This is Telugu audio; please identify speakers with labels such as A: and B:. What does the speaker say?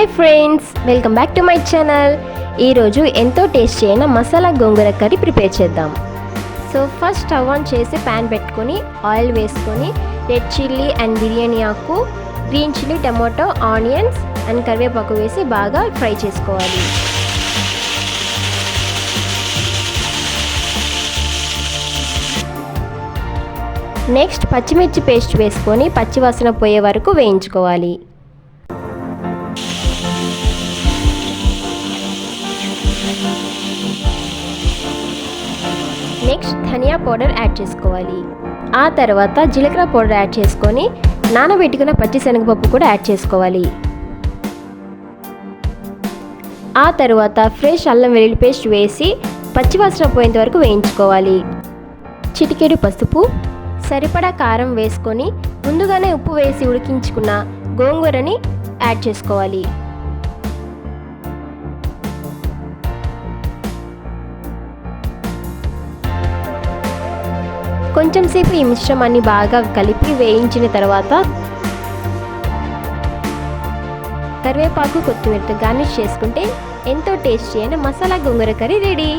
A: Hi friends welcome back to my channel ఈరోజు ఎంతో టేస్ట్ అయిన మసాలా గోంగూర కర్రీ ప్రిపేర్ చేద్దాం. సో ఫస్ట్ స్టవ్ ఆన్ చేసి ప్యాన్ పెట్టుకొని ఆయిల్ వేసుకొని రెడ్ చిల్లీ అండ్ బిర్యానీ ఆకు green chilli tomato onions and కరివేపాకు వేసి బాగా ఫ్రై చేసుకోవాలి. నెక్స్ట్ పచ్చిమిర్చి పేస్ట్ వేసుకొని పచ్చివాసన పోయే వరకు వేయించుకోవాలి. నెక్స్ట్ ధనియా పౌడర్ యాడ్ చేసుకోవాలి. ఆ తర్వాత జీలకర్ర పౌడర్ యాడ్ చేసుకొని నానబెట్టుకున్న పచ్చిశనగపప్పు కూడా యాడ్ చేసుకోవాలి. ఆ తర్వాత ఫ్రెష్ అల్లం వెల్లుల్లి పేస్ట్ వేసి పచ్చివాసన పోయేంత వరకు వేయించుకోవాలి. చిటికెడు పసుపు సరిపడా కారం వేసుకొని ముందుగానే ఉప్పు వేసి ఉడికించుకున్న గోంగూరని యాడ్ చేసుకోవాలి. కొంచెం సేపు ఈ మిశ్రమాన్ని బాగా కలిపి వేయించిన తర్వాత కరివేపాకు కొత్తిమీరతో గార్నిష్ చేసుకుంటే ఎంతో టేస్టీ అయిన మసాలా గోంగూర కర్రీ రెడీ.